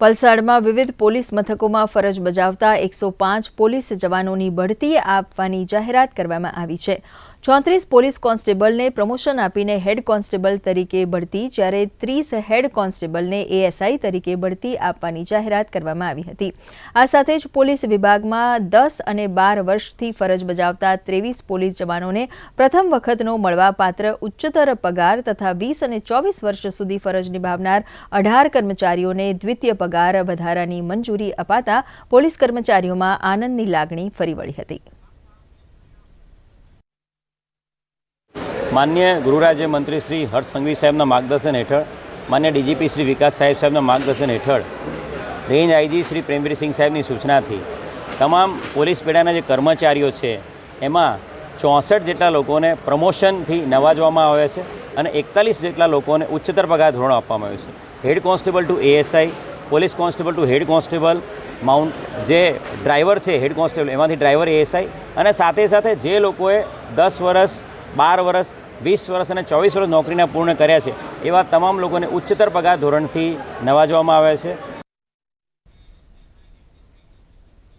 વલસાડમાં વિવિધ પોલીસ મથકોમાં ફરજ બજાવતા એકસો પાંચ પોલીસ જવાનોની બઢતી આપવાની જાહેરાત કરવામાં આવી છે. ચોત્રીસ પોલીસ કોન્સ્ટેબલને પ્રમોશન આપીને હેડ કોન્સ્ટેબલ તરીકે બઢતી, જ્યારે ત્રીસ હેડ કોન્સ્ટેબલને એએસઆઈ તરીકે બઢતી આપવાની જાહેરાત કરવામાં આવી હતી. આ સાથે જ પોલીસ વિભાગમાં દસ અને બાર વર્ષથી ફરજ બજાવતા ત્રેવીસ પોલીસ જવાનોને પ્રથમ વખતનો મળવાપાત્ર ઉચ્ચતર પગાર તથા વીસ અને ચોવીસ વર્ષ સુધી ફરજ નિભાવનાર અઢાર કર્મચારીઓને દ્વિતીય પગાર વધારાની મંજૂરી અપાતા પોલીસ કર્મચારીઓમાં આનંદની લાગણી ફરી વળી હતી. માન્ય ગૃહરાજ્ય મંત્રી શ્રી હર્ષ સંઘવી સાહેબના માર્ગદર્શન હેઠળ, માન્ય ડીજીપી શ્રી વિકાસ સાહેબ સાહેબના માર્ગદર્શન હેઠળ, રેન્જ આઈજી શ્રી પ્રેમવીરસિંહ સાહેબની સૂચનાથી તમામ પોલીસ પેઢાના જે કર્મચારીઓ છે, એમાં ચોસઠ જેટલા લોકોને પ્રમોશનથી નવાજવામાં આવે છે અને એકતાલીસ જેટલા લોકોને ઉચ્ચતર પગાર ધોરણ આપવામાં આવ્યું છે. Head constable to ASI police constable to head constable mount જે ડ્રાઈવર છે, હેડ કોન્સ્ટેબલ, એમાંથી ડ્રાઈવર એએસઆઈ અને સાથે સાથે જે લોકોએ દસ વર્ષ બાર વર્ષ વીસ વર્ષ અને ચોવીસ વર્ષ નોકરીના પૂર્ણ કર્યા છે, એવા તમામ લોકોને ઉચ્ચતર પગાર ધોરણથી નવાજવામાં આવે છે.